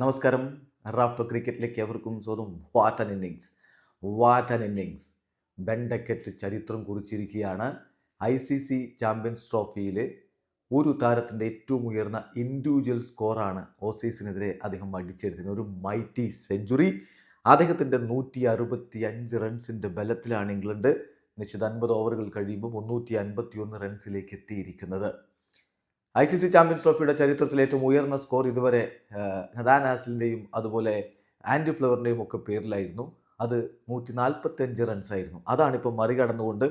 നമസ്കാരം. റാഫ്റ്റോ ക്രിക്കറ്റിലേക്ക് എവർക്കും സ്വന്തം what an innings what an innings Ben Duckett ചരിത്രം കുറിച്ചിരിക്കുകയാണ്. ഐ സി സി ചാമ്പ്യൻസ് ട്രോഫിയിൽ ഒരു താരത്തിന്റെ ഏറ്റവും ഉയർന്ന ഇൻഡിവിജ്വൽ സ്കോറാണ് ഓസീസിനെതിരെ അദ്ദേഹം അടിച്ചെടുത്തിരുന്ന ഒരു മൈറ്റി സെഞ്ചുറി അദ്ദേഹത്തിന്റെ നൂറ്റി അറുപത്തി അഞ്ച് റൺസിന്റെ ബലത്തിലാണ് ഇംഗ്ലണ്ട് നിശ്ചിത അൻപത് ഓവറുകൾ കഴിയുമ്പോൾ മുന്നൂറ്റി അൻപത്തി ഒന്ന് റൺസിലേക്ക് എത്തിയിരിക്കുന്നത്. ഐ സി സി ചാമ്പ്യൻസ് ട്രോഫിയുടെ ചരിത്രത്തിൽ ഏറ്റവും ഉയർന്ന സ്കോർ ഇതുവരെ നദാൻ ആസിലിന്റെയും അതുപോലെ ആൻഡി ഫ്ലവറിന്റെയും ഒക്കെ പേരിലായിരുന്നു. അത് നൂറ്റി നാൽപ്പത്തി അഞ്ച് റൺസ് ആയിരുന്നു. അതാണ് ഇപ്പോൾ മറികടന്നുകൊണ്ട്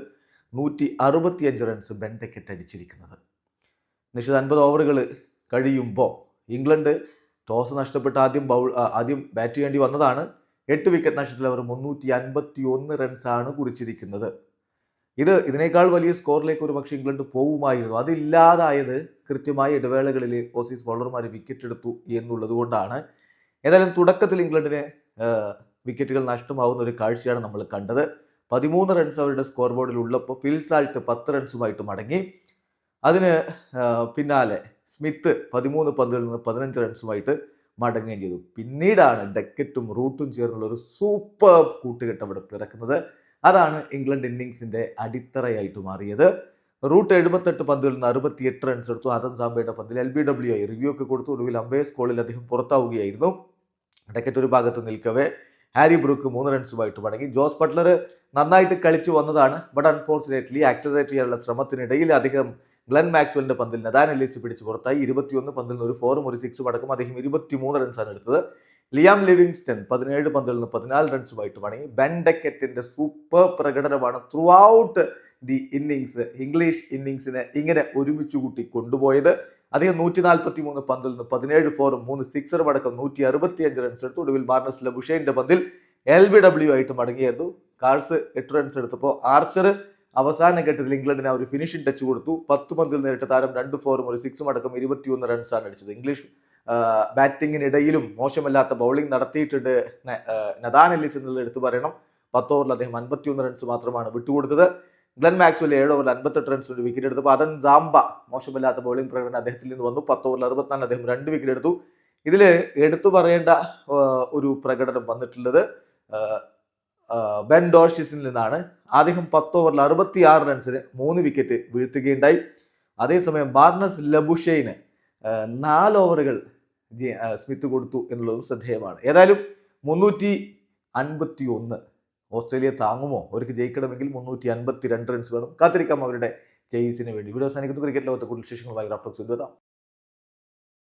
നൂറ്റി അറുപത്തി അഞ്ച് റൺസ് ബെൻതക്കറ്റ് അടിച്ചിരിക്കുന്നത്. നിശ്ചിത അൻപത് ഓവറുകൾ കഴിയുമ്പോൾ ഇംഗ്ലണ്ട് ടോസ് നഷ്ടപ്പെട്ട് ആദ്യം ബൗൾ ആദ്യം ബാറ്റ് ചെയ്യേണ്ടി വന്നതാണ്. എട്ട് വിക്കറ്റ് നഷ്ടത്തിൽ അവർ മുന്നൂറ്റി അൻപത്തി ഒന്ന് റൺസാണ് കുറിച്ചിരിക്കുന്നത്. ഇത് ഇതിനേക്കാൾ വലിയ സ്കോറിലേക്ക് ഒരു പക്ഷേ ഇംഗ്ലണ്ട് പോവുമായിരുന്നു അതില്ലാതായത് കൃത്യമായ ഇടവേളകളിൽ ഓസീസ് ബോളർമാർ വിക്കറ്റ് എടുത്തു എന്നുള്ളത് കൊണ്ടാണ്. ഏതായാലും തുടക്കത്തിൽ ഇംഗ്ലണ്ടിന് വിക്കറ്റുകൾ നഷ്ടമാവുന്ന ഒരു കാഴ്ചയാണ് നമ്മൾ കണ്ടത്. പതിമൂന്ന് റൺസ് അവരുടെ സ്കോർ ബോർഡിൽ ഉള്ളപ്പോൾ ഫിൽസാൾട്ട് പത്ത് റൺസുമായിട്ട് മടങ്ങി. അതിന് പിന്നാലെ സ്മിത്ത് പതിമൂന്ന് പന്തുകളിൽ നിന്ന് പതിനഞ്ച് റൺസുമായിട്ട് മടങ്ങുകയും ചെയ്തു. പിന്നീടാണ് ഡക്കറ്റും റൂട്ടും ചേർന്നുള്ള ഒരു സൂപ്പർ കൂട്ടുകെട്ട് അവിടെ പിറക്കുന്നത്. അതാണ് ഇംഗ്ലണ്ട് ഇന്നിങ്സിന്റെ അടിത്തറയായിട്ട് മാറിയത്. റൂട്ട് എഴുപത്തെട്ട് പന്തുകളിൽ നിന്ന് അറുപത്തിയെട്ട് റൺസ് എടുത്തു. ആദം സാംബയുടെ പന്തിൽ എൽ ബി ഡബ്ല്യു ആയി റിവ്യൂ ഒക്കെ കൊടുത്തു. ഒടുവിൽ അമ്പയർ കോളിൽ അദ്ദേഹം പുറത്താവുകയായിരുന്നു. ഡക്കറ്റ് ഒരു ഭാഗത്ത് നിൽക്കവേ ഹാരി ബ്രൂക്ക് മൂന്ന് റൺസുമായിട്ട് മടങ്ങി. ജോസ് ബട്ട്ലർ നന്നായിട്ട് കളിച്ചു വന്നതാണ്. ബട്ട് അൺഫോർച്ചുനേറ്റ്ലി ആക്സലറേറ്റ് ചെയ്യാനുള്ള ശ്രമത്തിനിടയിൽ അദ്ദേഹം ഗ്ലെൻ മാക്സ്വലിന്റെ പന്തിൽ നദാൻ എല്ലിസ് പിടിച്ച് പുറത്തായി. ഇരുപത്തിയൊന്ന് പന്തിൽ നിന്ന് ഒരു ഫോറും ഒരു സിക്സും അടക്കം അദ്ദേഹം ഇരുപത്തിമൂന്ന് റൺസാണ് എടുത്തത്. ലിയാം ലിവിങ്സ്റ്റൺ പതിനേഴ് പന്തിൽ നിന്ന് പതിനാല് റൺസുമായിട്ട് മടങ്ങി. ബെൻ ഡക്കറ്റിന്റെ സൂപ്പർ പ്രകടനമാണ് through out the innings English ഇന്നിങ്സിനെ ഇങ്ങനെ ഒരുമിച്ച് കൂട്ടി കൊണ്ടുപോയത്. അദ്ദേഹം നൂറ്റി നാൽപ്പത്തി മൂന്ന് പന്തിൽ നിന്ന് പതിനേഴ് ഫോറും മൂന്ന് സിക്സറും അടക്കം നൂറ്റി അറുപത്തി അഞ്ച് റൺസ് എടുത്തു. ഒടുവിൽ മാർണസ് ലബുഷേന്റെ പന്തിൽ എൽ ബി ഡബ്ല്യു ആയിട്ട് മടങ്ങിയായിരുന്നു. കാർസ് എട്ട് റൺസ് എടുത്തപ്പോൾ ആർച്ചർ അവസാന ഘട്ടത്തിൽ ഇംഗ്ലണ്ടിനെ ഒരു ഫിനിഷിംഗ് ടച്ച് കൊടുത്തു. പത്ത് പന്തിൽ നേരിട്ട് താരം രണ്ട് ഫോറും ഒരു സിക്സും അടക്കം ഇരുപത്തിയൊന്ന് റൺസാണ് അടിച്ചത്. ഇംഗ്ലീഷ് ബാറ്റിങ്ങിനിടയിലും മോശമല്ലാത്ത ബൗളിംഗ് നടത്തിയിട്ടുണ്ട്. നദാൻ എല്ലിസ് എന്നുള്ളത് എടുത്തു പറയണം. പത്ത് ഓവറിൽ അദ്ദേഹം അൻപത്തിയൊന്ന് റൺസ് മാത്രമാണ് വിട്ടുകൊടുത്തത്. ഗ്ലൻ മാക്സ്വെൽ ഏഴ് ഓവറിൽ അൻപത്തെട്ട് റൺസ് ഒരു വിക്കറ്റ് എടുത്തു. അതൻ സാംബ മോശമല്ലാത്ത ബൗളിംഗ് പ്രകടനം അദ്ദേഹത്തിൽ നിന്ന് വന്നു. പത്ത് ഓവറിൽ അറുപത്തിനാല് അദ്ദേഹം രണ്ട് വിക്കറ്റ് എടുത്തു. ഇതിൽ എടുത്തു പറയേണ്ട ഒരു പ്രകടനം വന്നിട്ടുള്ളത് ബെൻ ഡോർഷിസിൽ നിന്നാണ്. അദ്ദേഹം പത്ത് ഓവറിൽ അറുപത്തി ആറ് റൺസിന് മൂന്ന് വിക്കറ്റ് വീഴ്ത്തുകയുണ്ടായി. അതേസമയം ബാർണസ് ലബുഷൈന് ആ, നാല് ഓവറുകൾ സ്മിത്ത് കൊടുത്തു എന്നുള്ളതും ശ്രദ്ധേയമാണ്. ഏതായാലും മുന്നൂറ്റി അൻപത്തി ഒന്ന് ഓസ്ട്രേലിയ താങ്ങുമോ? അവർക്ക് ജയിക്കണമെങ്കിൽ മുന്നൂറ്റി അൻപത്തി രണ്ട് റൺസ് വേണം. കാത്തിരിക്കാം അവരുടെ ചെയ്സിന് വേണ്ടി. വീഡിയോ അവസാനിക്കുന്നു. ക്രിക്കറ്റ് ലോകത്തെ കൂടുതൽ വിശേഷങ്ങളുമായി റാഫ്റ്റോക്സ് എത്താം